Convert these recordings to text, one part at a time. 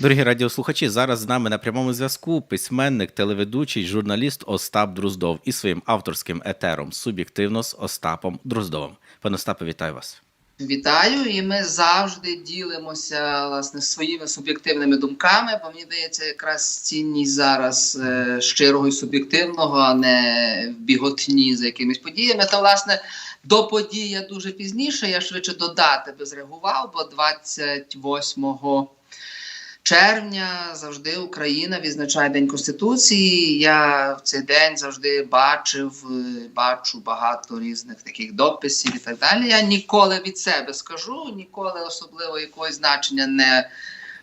Дорогі радіослухачі, зараз з нами на прямому зв'язку письменник, телеведучий, журналіст Остап Друздов із своїм авторським етером Суб'єктивно з Остапом Друздовим. Пане Остапе, вітаю вас. Вітаю, і ми завжди ділимося власне своїми суб'єктивними думками. Бо мені здається, якраз цінність зараз е, щирого і суб'єктивного, а не в біготні за якимись подіями. Та власне до подій я дуже пізніше. Я швидше до дати би зреагував, бо 28 червня завжди Україна відзначає День Конституції. Я в цей день завжди бачив, е, бачу багато різних таких дописів і так далі. Я ніколи від себе скажу, ніколи особливо якогось значення не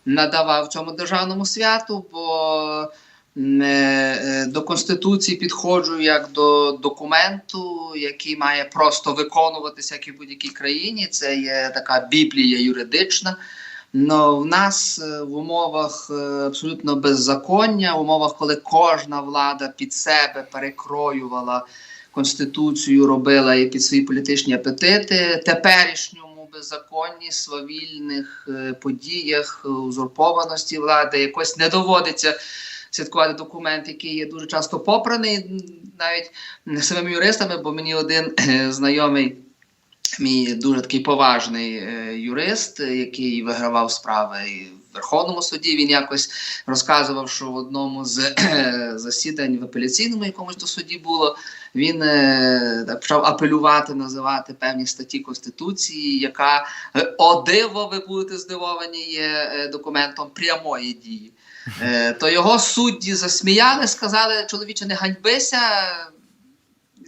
надавав цьому державному святу, бо м, е, е, до Конституції підходжу як до документу, який має просто виконуватися як і в будь-якій країні. Це є така біблія юридична. Но в нас е, в умовах е, абсолютно беззаконня, в умовах, коли кожна влада під себе перекроювала конституцію, робила і під свої політичні апетити, теперішньому беззаконні, свавільних е, подіях, узурпованості влади якось не доводиться. Святкувати документ, який є дуже часто попраний, навіть самими юристами, бо мені один знайомий мій дуже такий поважний е, юрист, який вигравав справи і в Верховному суді. Він якось розказував, що в одному з е, засідань в апеляційному якомусь то суді було. Він е, так почав апелювати, називати певні статті Конституції, яка о диво, ви будете здивовані, є документом прямої дії. То його судді засміяли, сказали, чоловіче, не ганьбися.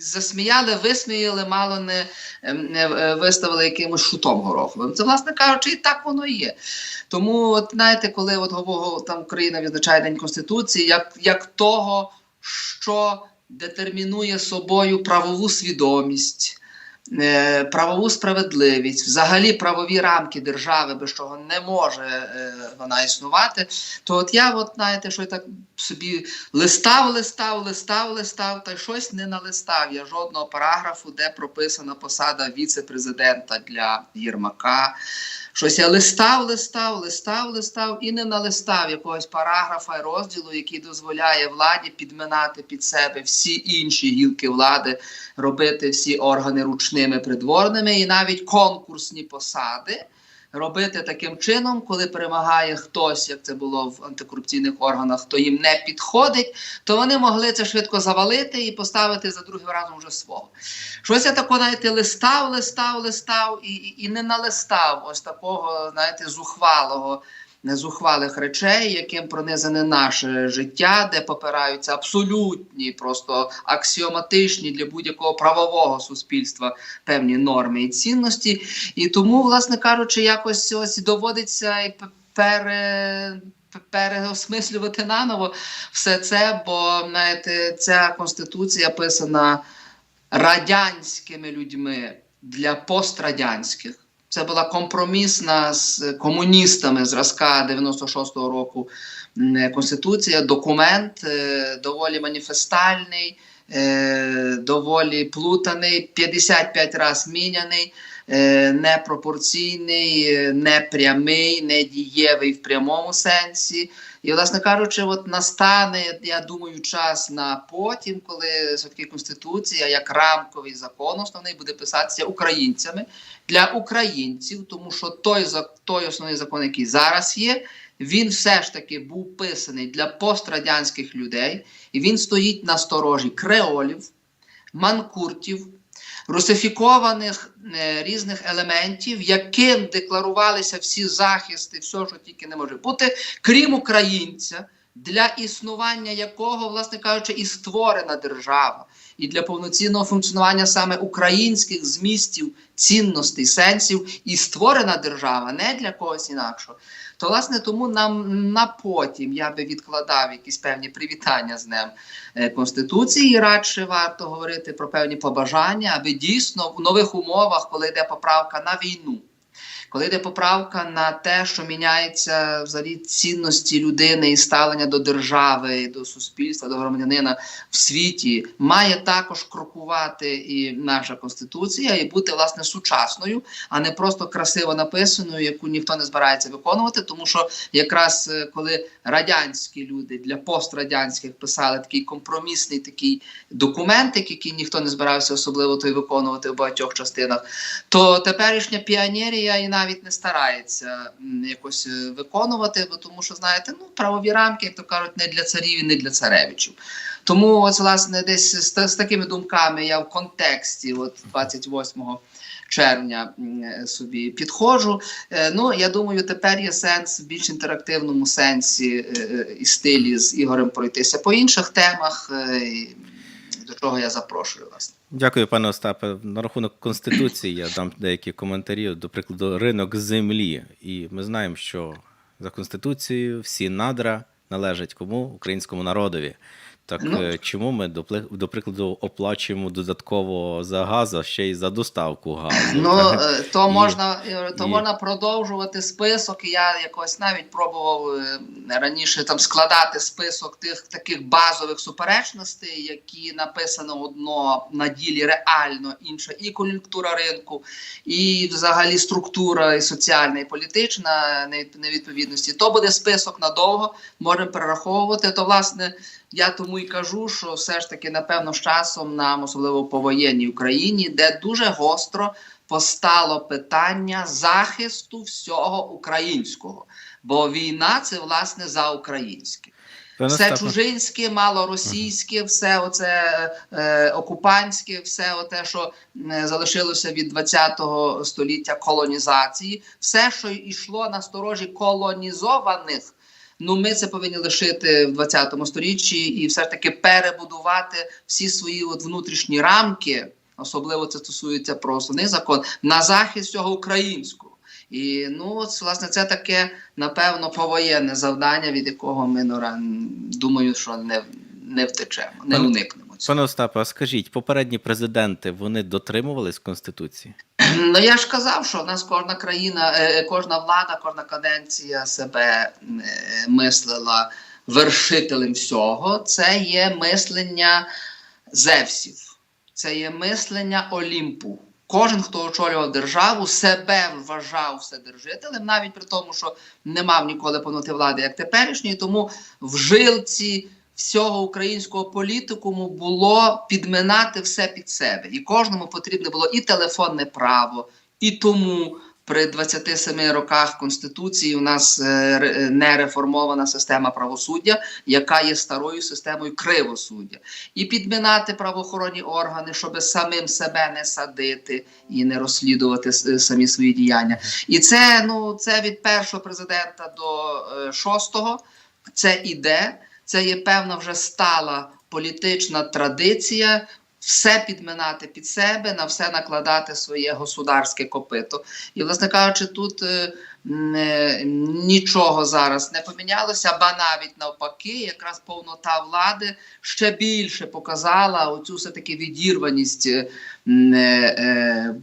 Засміяли, висміяли, мало не, ем, е, виставили якимось шутом гороховим. Це, власне кажучи, і так воно є. Тому, от знаєте, коли от там Україна відзначає День Конституції, як, як того, що детермінує собою правову свідомість, правову справедливість, взагалі правові рамки держави, без чого не може е, вона існувати, то от я, от знаєте, що я так собі листав, листав, листав, листав, та щось не налистав. Я жодного параграфу, де прописана посада віце-президента для Єрмака. Щось я листав, листав, листав, листав і не налистав якогось параграфа і розділу, який дозволяє владі підминати під себе всі інші гілки влади, робити всі органи ручними придворними і навіть конкурсні посади. Робити таким чином, коли перемагає хтось, як це було в антикорупційних органах, хто їм не підходить, то вони могли це швидко завалити і поставити за другим разом вже свого. Щось я тако, знаєте, листав, листав, листав і, і, і не налистав ось такого, знаєте, зухвалого, зухвалих речей, яким пронизане наше життя, де попираються абсолютні, просто аксіоматичні для будь-якого правового суспільства певні норми і цінності. І тому, власне кажучи, якось ось доводиться і пере. Переосмислювати наново все це, бо знаєте, ця конституція писана радянськими людьми для пострадянських. Це була компромісна з комуністами зразка 96-го року конституція, документ е, доволі маніфестальний, е, доволі плутаний, 55 разів міняний, е, непропорційний, непрямий, недієвий в прямому сенсі. І, власне кажучи, от настане, я думаю, час на потім, коли все-таки Конституція, як рамковий закон, основний буде писатися українцями для українців, тому що той, той основний закон, який зараз є, він все ж таки був писаний для пострадянських людей, і він стоїть на сторожі креолів, манкуртів, русифікованих е, різних елементів, яким декларувалися всі захисти, все, що тільки не може бути, крім українця, для існування якого, власне кажучи, і створена держава, і для повноцінного функціонування саме українських змістів, цінностей, сенсів, і створена держава, не для когось інакшого. То, власне, тому нам на потім я би відкладав якісь певні привітання з Днем е, Конституції. Радше варто говорити про певні побажання, аби дійсно в нових умовах, коли йде поправка на війну, коли йде поправка на те, що міняється взагалі цінності людини і ставлення до держави, до суспільства, до громадянина в світі, має також крокувати і наша конституція, і бути власне сучасною, а не просто красиво написаною, яку ніхто не збирається виконувати. Тому що якраз е, коли радянські люди для пострадянських писали такий компромісний такий документик, який ніхто не збирався особливо той виконувати в багатьох частинах, то теперішня піонерія і навіть не старається якось е, виконувати, бо тому що знаєте, ну правові рамки, як то кажуть, не для царів і не для царевичів. Тому ось власне десь з, з такими думками я в контексті, от 28 червня е, собі підходжу. Е, Ну я думаю, тепер є сенс в більш інтерактивному сенсі і стилі з Ігорем пройтися по інших темах, до чого я запрошую вас. Дякую, пане Остапе. На рахунок конституції я дам деякі коментарі. До прикладу, ринок землі. І ми знаємо, що за конституцією всі надра належать кому українському народові. Так Ну. е, чому ми до, прикладу оплачуємо додатково за газ, а ще й за доставку газу? Ну Так? е, то І- можна е, то і- можна продовжувати список. Я якось навіть пробував раніше там складати список тих таких базових суперечностей, які написано одно на ділі реально, інше і кон'юнктура ринку, і взагалі структура і соціальна, і політична невідповідності. То буде список надовго, можемо перераховувати. То власне. Я тому і кажу, що все ж таки, напевно, з часом нам, особливо в повоєнній Україні, де дуже гостро постало питання захисту всього українського. Бо війна це власне за українське. Все чужинське, малоросійське, все оце е, окупантське, все оте, що е, залишилося від 20-го століття колонізації, все, що йшло на сторожі колонізованих. Ну, ми це повинні лишити в 20 сторіччі і все ж таки перебудувати всі свої от внутрішні рамки, особливо це стосується про основний закон, на захист всього українського. І ну, от, власне, це таке, напевно, повоєнне завдання, від якого ми ну, ран- думаю, що не, не втечемо, не уникнемо. цього. Пане Остапе, а скажіть, попередні президенти вони дотримувались конституції? Ну я ж казав, що в нас кожна країна, е, кожна влада, кожна каденція себе е, мислила вершителем всього. Це є мислення Зевсів, це є мислення Олімпу. Кожен, хто очолював державу, себе вважав вседержителем, навіть при тому, що не мав ніколи повноти влади як теперішньої, тому в жилці всього українського політикуму було підминати все під себе. І кожному потрібне було і телефонне право, і тому при 27 роках Конституції у нас е, не реформована система правосуддя, яка є старою системою кривосуддя. І підминати правоохоронні органи, щоб самим себе не садити і не розслідувати самі свої діяння. І це ну це від першого президента до е, шостого. Це іде. Це є певна вже стала політична традиція. Все підминати під себе, на все накладати своє государське копито. І, власне кажучи, тут е, е, нічого зараз не помінялося, ба навіть навпаки, якраз повнота влади ще більше показала оцю все-таки відірваність е, е, е,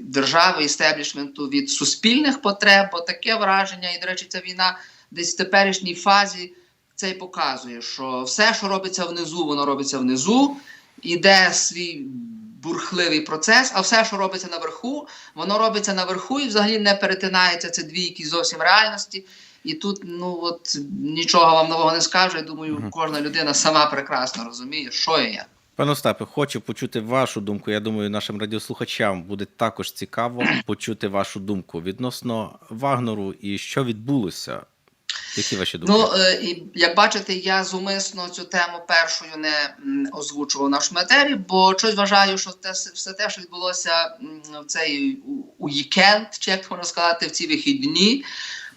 держави, істеблішменту від суспільних потреб, бо таке враження, і, до речі, ця війна десь в теперішній фазі це й показує, що все, що робиться внизу, воно робиться внизу, іде свій бурхливий процес, а все, що робиться наверху, воно робиться наверху і взагалі не перетинається. Це дві якісь зовсім реальності. І тут ну от нічого вам нового не скажу. Я думаю, кожна людина сама прекрасно розуміє, що є я. Пане Остапе, хочу почути вашу думку. Я думаю, нашим радіослухачам буде також цікаво почути вашу думку відносно Вагнеру і що відбулося. Які ваші думки? Ну е, як бачите, я зумисно цю тему першою не озвучував в нашому бо щось вважаю, що те все те, що відбулося в цей уікенд, чи як можна сказати, в ці вихідні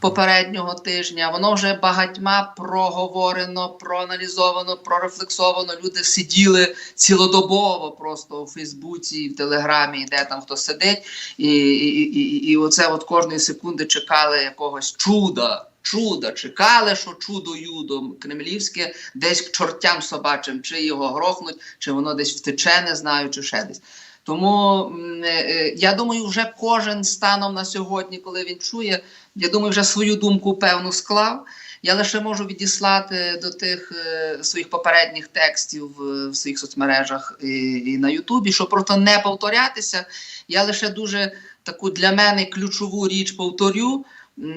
попереднього тижня, воно вже багатьма проговорено, проаналізовано, прорефлексовано. Люди сиділи цілодобово просто у Фейсбуці, в Телеграмі, де там хто сидить, і, і, і, і оце от кожної секунди чекали якогось чуда. Чуда, чекали, що чудо юдо кремлівське десь к чортям собачим, чи його грохнуть, чи воно десь втече, не знаю, чи ще десь. Тому е, е, я думаю, вже кожен станом на сьогодні, коли він чує, я думаю, вже свою думку певну склав. Я лише можу відіслати до тих е, своїх попередніх текстів в своїх соцмережах і, і на Ютубі, щоб просто не повторятися. Я лише дуже таку для мене ключову річ повторю.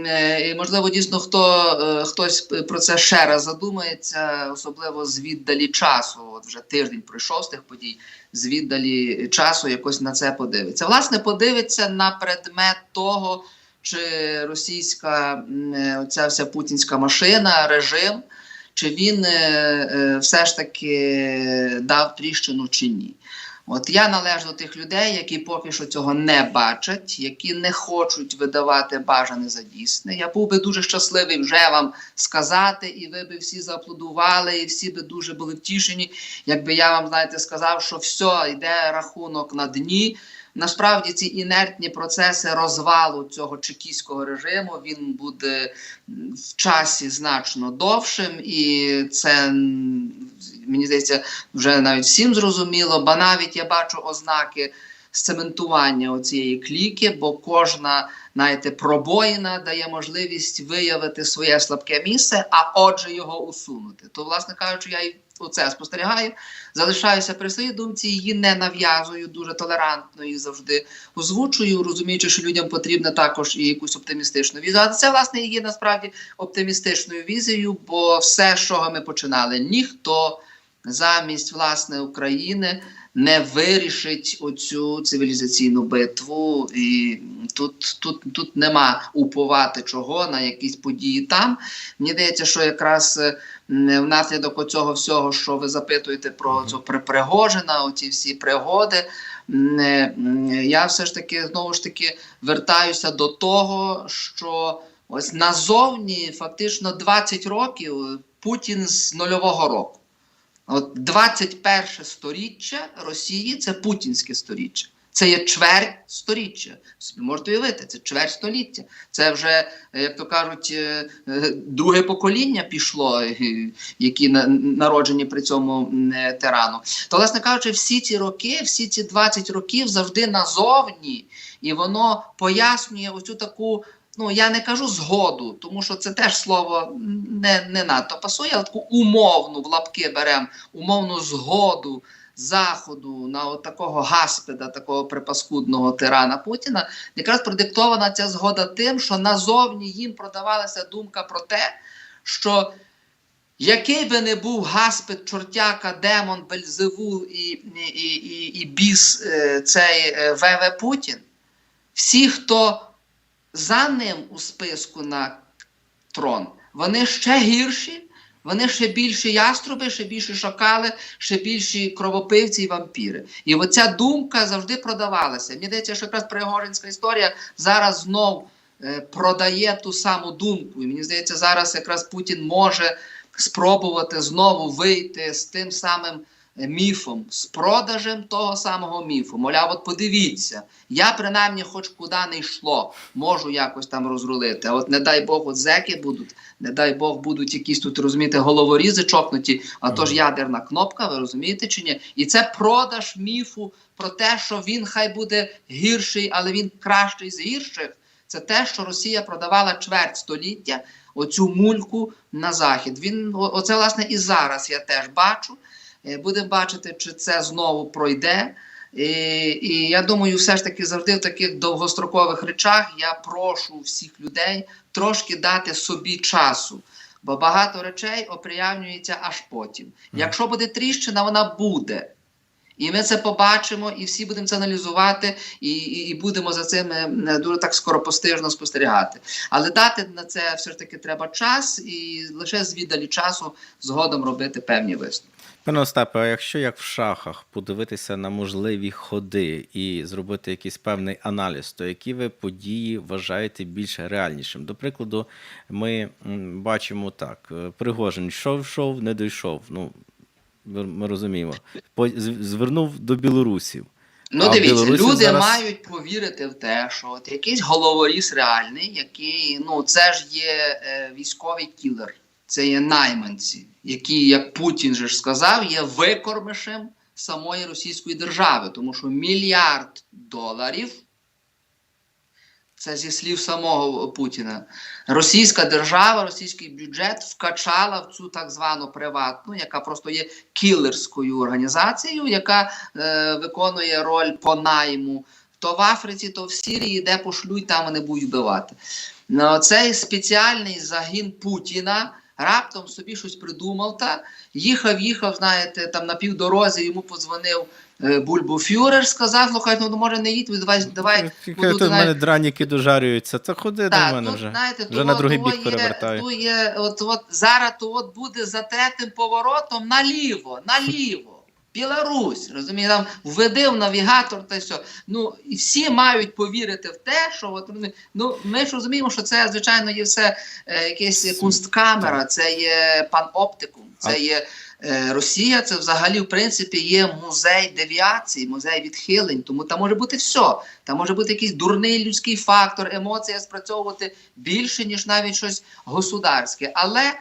Е, І, можливо, дійсно хто е, хтось про це ще раз задумається, особливо з віддалі часу. От вже тиждень пройшов з тих подій, з віддалі часу якось на це подивиться. Власне, подивиться на предмет того, чи російська е, оця вся путінська машина, режим, чи він все ж таки дав тріщину чи ні. От я належу до тих людей, які поки що цього не бачать, які не хочуть видавати бажане за дійсне. Я був би дуже щасливий вже вам сказати, і ви би всі зааплодували, і всі би дуже були втішені, якби я вам знаєте сказав, що все йде рахунок на дні. Насправді ці інертні процеси розвалу цього чекійського режиму він буде в часі значно довшим, і це мені здається вже навіть всім зрозуміло, бо навіть я бачу ознаки сцементування цієї кліки, бо кожна знаєте, пробоїна дає можливість виявити своє слабке місце, а отже його усунути. То, власне кажучи, я і оце спостерігаю, залишаюся при своїй думці, її не нав'язую дуже толерантно і завжди озвучую, розуміючи, що людям потрібна також і якусь оптимістичну візію. Але це власне є насправді оптимістичною візією, бо все, з чого ми починали, ніхто замість власне України не вирішить оцю цивілізаційну битву, і тут, тут, тут нема уповати чого на якісь події там. Мені здається, що якраз е, внаслідок оцього всього, що ви запитуєте про цю при- Пригожина, оці всі пригоди. е, м, Я все ж таки знову ж таки вертаюся до того, що ось назовні фактично 20 років Путін з нульового року. От 21 сторіччя Росії це путінське сторіччя. Це є чверть сторіччя. Собі можете уявити, це чверть століття. Це вже, як то кажуть, е, е, друге покоління пішло, е, які на- народжені при цьому тирану. То, власне кажучи, всі ці роки, всі ці 20 років завжди назовні, і воно пояснює оцю таку. Ну, я не кажу згоду, тому що це теж слово не, не надто пасує, але таку умовну в лапки беремо, умовну згоду Заходу на от такого гаспеда, такого припаскудного тирана Путіна, якраз продиктована ця згода тим, що назовні їм продавалася думка про те, що який би не був гаспед, чортяка, демон, Бельзевул і, і, і, і біс е, цей е, ВВ Путін, всі, хто за ним у списку на трон, вони ще гірші, вони ще більші яструби, ще більші шакали, ще більші кровопивці і вампіри. І оця думка завжди продавалася. Мені здається, що якраз Пригожинська історія зараз знов е, продає ту саму думку. І мені здається, зараз якраз Путін може спробувати знову вийти з тим самим міфом, з продажем того самого міфу. Мовляв, от подивіться, я принаймні хоч куди не йшло, можу якось там розрулити. А от не дай Бог, от зеки будуть, не дай Бог, будуть якісь тут розумієте, головорізи чокнуті, а то ж ядерна кнопка, ви розумієте чи ні? І це продаж міфу про те, що він хай буде гірший, але він кращий з гірших. Це те, що Росія продавала чверть століття, оцю мульку на захід. Він оце власне і зараз я теж бачу. Е, Будемо бачити, чи це знову пройде. І, і я думаю, все ж таки завжди в таких довгострокових речах я прошу всіх людей трошки дати собі часу. Бо багато речей оприявнюється аж потім. Якщо буде тріщина, вона буде. І ми це побачимо, і всі будемо це аналізувати, і, і, і будемо за цим е, дуже так скоропостижно спостерігати. Але дати на це все ж таки треба час, і лише з віддалі часу згодом робити певні висновки. Пане Остапе, а якщо як в шахах подивитися на можливі ходи і зробити якийсь певний аналіз, то які ви події вважаєте більш реальнішим? До прикладу, ми бачимо так: е, Пригожин йшов, йшов, не дійшов. Ну, ми розуміємо. Звернув до білорусів. Ну, А дивіться, люди зараз- мають повірити в те, що от якийсь головоріз реальний, який ну це ж є е, військовий кілер, це є найманці, які, як Путін же ж сказав, є викормишем самої Російської держави, тому що мільярд доларів. Це зі слів самого Путіна. Російська держава, російський бюджет вкачала в цю так звану приватну, яка просто є кілерською організацією, яка е, виконує роль по найму то в Африці, то в Сирії, де пошлють, там вони будуть вбивати. Ну, цей спеціальний загін Путіна раптом собі щось придумав та їхав, їхав, знаєте, там на півдорозі йому подзвонив е, Бульбофюрер, сказав, слухай, ну може не їдь, давай, давай буду, тут в мене драніки дожарюються. То ходи так, до мене тут, вже. знаєте, Вже то, на другий бік перевертаю. то є, от, от, зараз то от буде за третім поворотом наліво, наліво. Білорусь, розумієте, там введи в навігатор та все. Ну і всі мають повірити в те, що от ну ми ж розуміємо, що це звичайно є все е, якесь кунсткамера, це є паноптикум, це є е, Росія. Це взагалі в принципі є музей девіації, музей відхилень. Тому там може бути все. Там може бути якийсь дурний людський фактор, емоція спрацьовувати більше ніж навіть щось государське. Але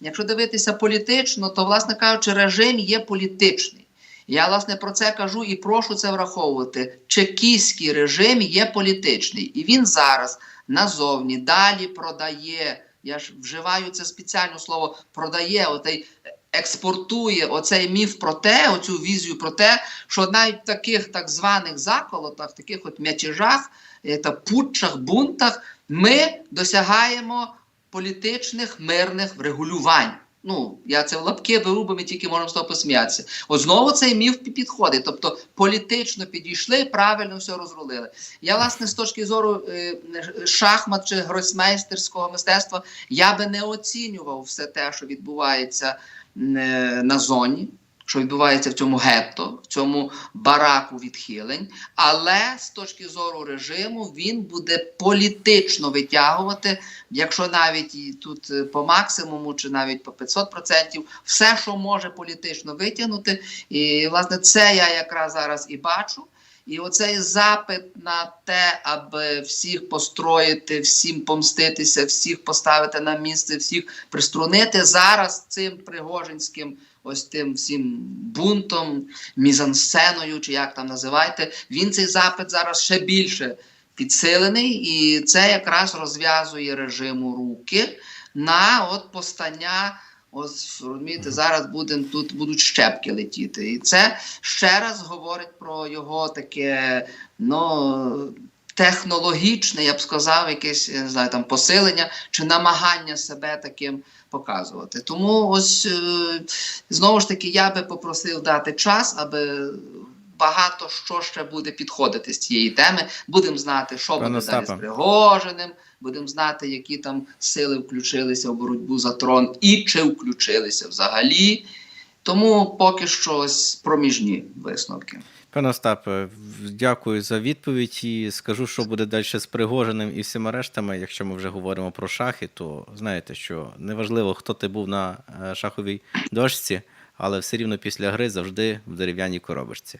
якщо дивитися політично, то власне кажучи, режим є політичний. Я власне про це кажу і прошу це враховувати. Чекістський режим є політичний, і він зараз назовні далі продає. Я ж вживаю це спеціальне слово продає, отей експортує оцей міф про те, оцю візію про те, що навіть в таких так званих заколотах, таких от мятежах е, та путчах, бунтах, ми досягаємо політичних мирних врегулювань. Ну, я це в лапки беру, бо ми тільки можемо з того посміятися. От знову цей міф підходить. Тобто політично підійшли, правильно все розрулили. Я, власне, з точки зору е, шахмат чи гросмейстерського мистецтва, я би не оцінював все те, що відбувається е, на зоні, що відбувається в цьому гетто, в цьому бараку відхилень. Але з точки зору режиму він буде політично витягувати, якщо навіть тут е, по максимуму, чи навіть по 500%, все, що може політично витягнути. І власне це я якраз зараз і бачу. І оцей запит на те, аби всіх построїти, всім помститися, всіх поставити на місце, всіх приструнити зараз цим пригожинським ось тим всім бунтом, мізансценою, чи як там називайте, він цей запит зараз ще більше підсилений, і це якраз розв'язує режиму руки на от постання. Ось розумієте, зараз будем, тут будуть щепки летіти. І це ще раз говорить про його таке ну, технологічне, я б сказав, якесь не знаю, там посилення чи намагання себе таким показувати. Тому ось е, знову ж таки я би попросив дати час, аби багато що ще буде підходити з цієї теми. Будемо знати, що Пане буде далі з. Пригожиним, будемо знати, які там сили включилися в боротьбу за трон і чи включилися взагалі. Тому поки що ось проміжні висновки. Пане Остапе, дякую за відповідь і скажу, що буде далі з Пригожиним і всіма рештами. Якщо ми вже говоримо про шахи, то знаєте, що неважливо, хто ти був на е, шаховій дошці, але все рівно після гри завжди в дерев'яній коробочці.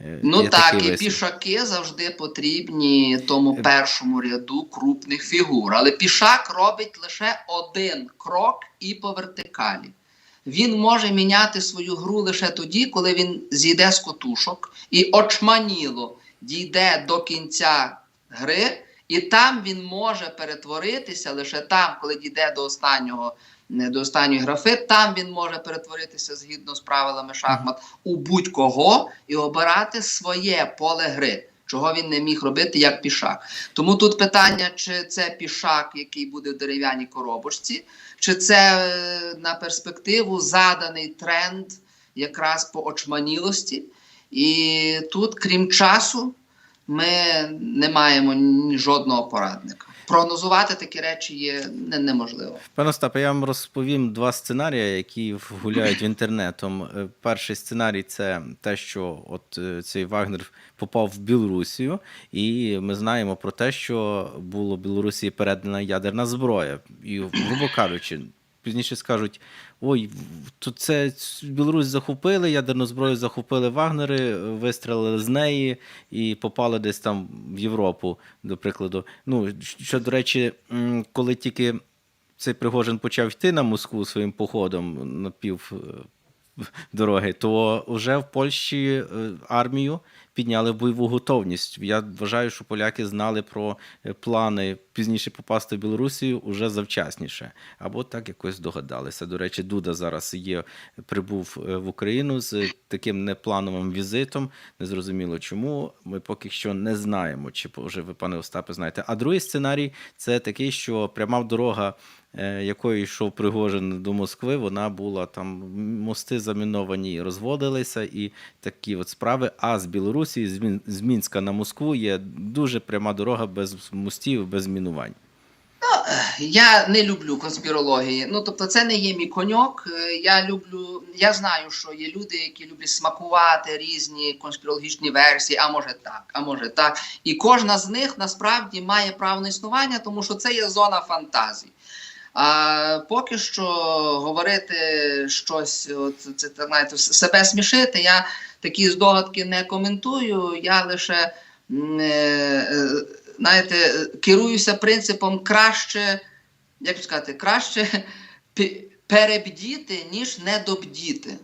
Е, Ну є так, і пішаки завжди потрібні тому першому ряду крупних фігур. Але пішак робить лише один крок і по вертикалі. Він може міняти свою гру лише тоді, коли він зійде з котушок і очманіло дійде до кінця гри, і там він може перетворитися лише там, коли дійде до останнього. не, До останньої графи, там він може перетворитися згідно з правилами шахмат у будь-кого і обирати своє поле гри, чого він не міг робити як пішак. Тому тут питання, чи це пішак, який буде в дерев'яній коробочці, чи це е, на перспективу заданий тренд якраз по очманілості. І тут, крім часу, ми не маємо жодного порадника. Прогнозувати такі речі є неможливо. Пане Остапе, я вам розповім два сценарії, які гуляють інтернетом. Е, Перший сценарій це те, що от е, цей Вагнер попав в Білорусію, і ми знаємо про те, що було Білорусі передана ядерна зброя. І, грубо кажучи, пізніше скажуть: ой, то це Білорусь захопили, ядерну зброю захопили Вагнери, вистрелили з неї і попали десь там в Європу, до прикладу. Ну, що, до речі, коли тільки цей Пригожин почав йти на Москву своїм походом напів е, дороги, то вже в Польщі е, армію підняли бойову готовність. Я вважаю, що поляки знали про е, плани пізніше попасти в Білорусію уже завчасніше, або так якось догадалися. До речі, Дуда зараз є прибув е, в Україну з таким неплановим візитом. Незрозуміло чому. Ми поки що не знаємо, чи вже ви, пане Остапе, знаєте. А другий сценарій це такий, що пряма дорога якою йшов Пригожин до Москви, вона була там мости заміновані, розводилися і такі от справи. А з Білорусі, з, Мінська на Москву є дуже пряма дорога без мостів, без мінувань. Я не люблю конспірології. Ну тобто, це не є мій коньок. Е, Я люблю, я знаю, що є люди, які люблять смакувати різні конспірологічні версії, а може так, а може так. І кожна з них насправді має право на існування, тому що це є зона фантазій. А поки що говорити щось, от це знаєте, себе смішити. Я такі здогадки не коментую. Я лише е, е, знаєте, керуюся принципом краще, як сказати, краще перебдіти, ніж недобдіти.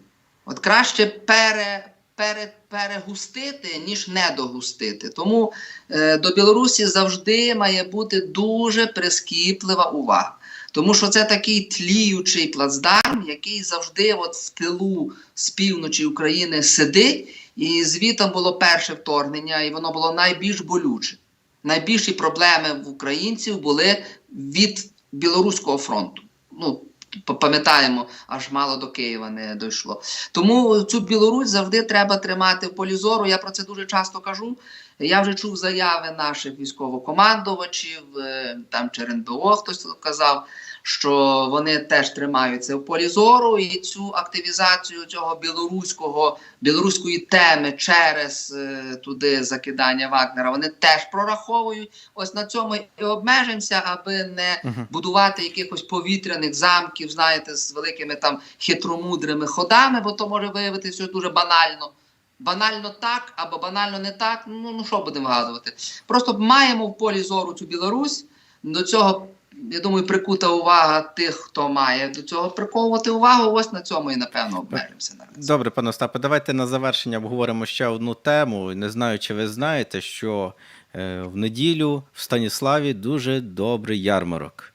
От краще пере, пере, перегустити, ніж недогустити. Тому е, до Білорусі завжди має бути дуже прискіплива увага. Тому що це такий тліючий плацдарм, який завжди от в тилу з півночі України сидить, і звітом було перше вторгнення, і воно було найбільш болюче. Найбільші проблеми в українців були від білоруського фронту. Ну, пам'ятаємо, аж мало до Києва не дійшло. Тому цю Білорусь завжди треба тримати в полі зору. Я про це дуже часто кажу. Я вже чув заяви наших військовокомандувачів, е, там чи РНБО хтось казав, що вони теж тримаються в полі зору, і цю активізацію цього білоруського білоруської теми через е, туди закидання Вагнера. Вони теж прораховують. Ось на цьому і обмежимося, аби не Мгм. будувати якихось повітряних замків, знаєте, з великими там хитромудрими ходами, бо то може виявитися дуже банально. Банально так або банально не так. Ну, ну що будемо вгадувати? Просто маємо в полі зору цю Білорусь. До цього, я думаю, прикута увага тих, хто має до цього приковувати увагу. Ось на цьому і напевно обмежимося. Добре, пане Остапе, давайте на завершення обговоримо ще одну тему. Не знаю, чи ви знаєте, що е, в неділю в Станіславі дуже добрий ярмарок.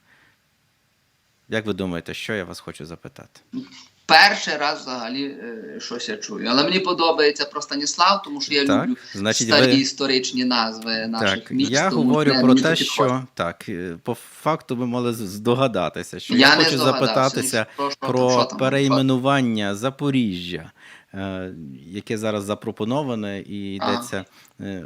Як ви думаєте, що я вас хочу запитати? Перший раз взагалі е, щось я чую. Але мені подобається про Станіслав, тому що я Так, люблю значить, старі ви- історичні назви наших Так, міст. я тому говорю про те, підходить. що так, е, по факту ви мали здогадатися, що я, я хочу запитатися про, що про що там, перейменування Запоріжжя, е, яке зараз запропоноване, і йдеться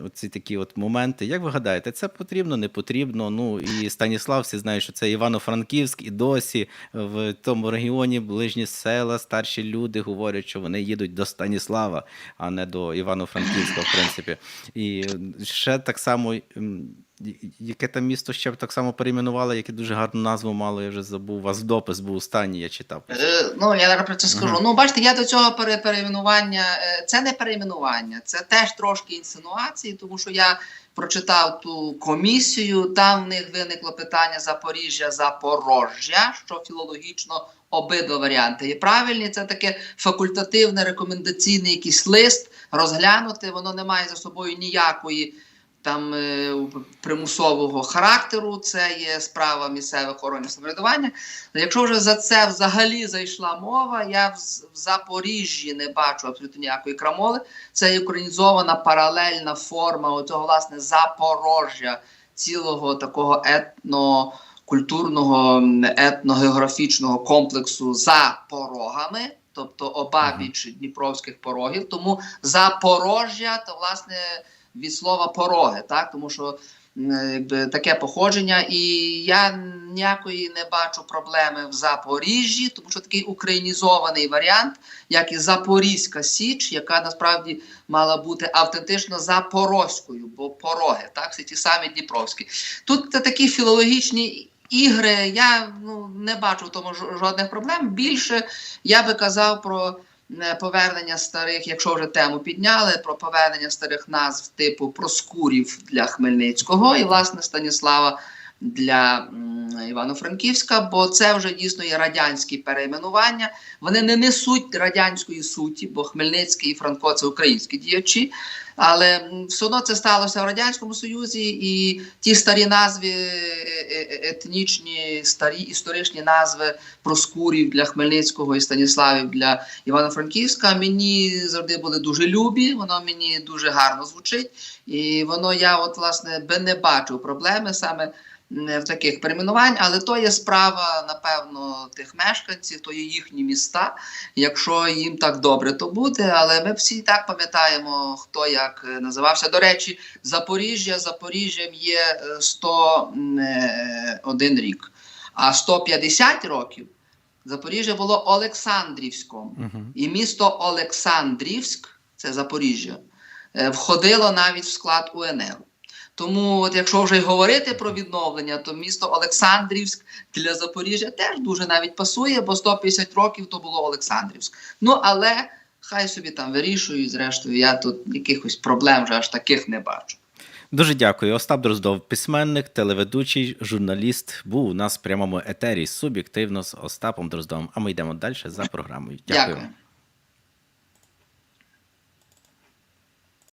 оці такі от моменти. Як ви гадаєте, це потрібно, не потрібно? Ну і Станіслав всі знають, що це Івано-Франківськ, і досі в тому регіоні ближні села, старші люди говорять, що вони їдуть до Станіслава, а не до Івано-Франківська, в принципі. І ще так само. Яке там місто ще б так само перейменували, яке дуже гарну назву мало, я вже забув. У вас допис був останній, я читав. Е, ну, я зараз про це скажу. Мгм. Ну, бачите, я до цього пере- перейменування. е, Це не перейменування, це теж трошки інсинуації, тому що я прочитав ту комісію. Там в них виникло питання Запоріжжя, Запорожжя, що філологічно обидва варіанти є правильні. Це таке факультативне рекомендаційний якийсь лист розглянути. Воно не має за собою ніякої. Там е, примусового характеру, це є справа місцевих органів самоврядування. Якщо вже за це взагалі зайшла мова, я в, в Запоріжжі не бачу абсолютно ніякої крамоли. Це є українізована паралельна форма оцього власне Запорожжя, цілого такого етнокультурного, етногеографічного комплексу за порогами. Тобто обабіч Дніпровських порогів, тому Запорожжя, то власне від слова пороги, так тому що якби таке походження, і я ніякої не бачу проблеми в Запоріжжі, тому що такий українізований варіант, як і Запорізька Січ, яка насправді мала бути автентично запорозькою, бо пороги, так, всі ті самі Дніпровські. Тут такі філологічні. Ігри я ну не бачу в тому жодних проблем. Більше я би казав про повернення старих, якщо вже тему підняли, про повернення старих назв типу Проскурів для Хмельницького. І власне Станіслава для Івано-Франківська, бо це вже дійсно є радянські перейменування. Вони не несуть радянської суті, бо Хмельницький і Франко це українські діячі. Але все одно це сталося в радянському Союзі, і ті старі назви, е, е, етнічні, старі історичні назви Проскурів для Хмельницького і Станіславів для Івано-Франківська мені завжди були дуже любі. Воно мені дуже гарно звучить, і воно я, от власне, би не бачив проблеми саме в таких перейменувань, але то є справа, напевно, тих мешканців, то є їхні міста. Якщо їм так добре, то буде. Але ми всі і так пам'ятаємо, хто як е, називався. До речі, Запоріжжя Запоріжжям є е, 101 рік, а 150 років Запоріжжя було Олександрівськом. Угу. І місто Олександрівськ, це Запоріжжя, е, входило навіть в склад УНР. Тому, от якщо вже й говорити про відновлення, то місто Олександрівськ для Запоріжжя теж дуже навіть пасує, бо 150 років то було Олександрівськ. Ну але хай собі там вирішують. Зрештою, я тут якихось проблем вже аж таких не бачу. Дуже дякую. Остап Дроздов, письменник, телеведучий, журналіст, був у нас в прямому етері суб'єктивно з Остапом Дроздовим. А ми йдемо далі за програмою. Дякую. Дякую.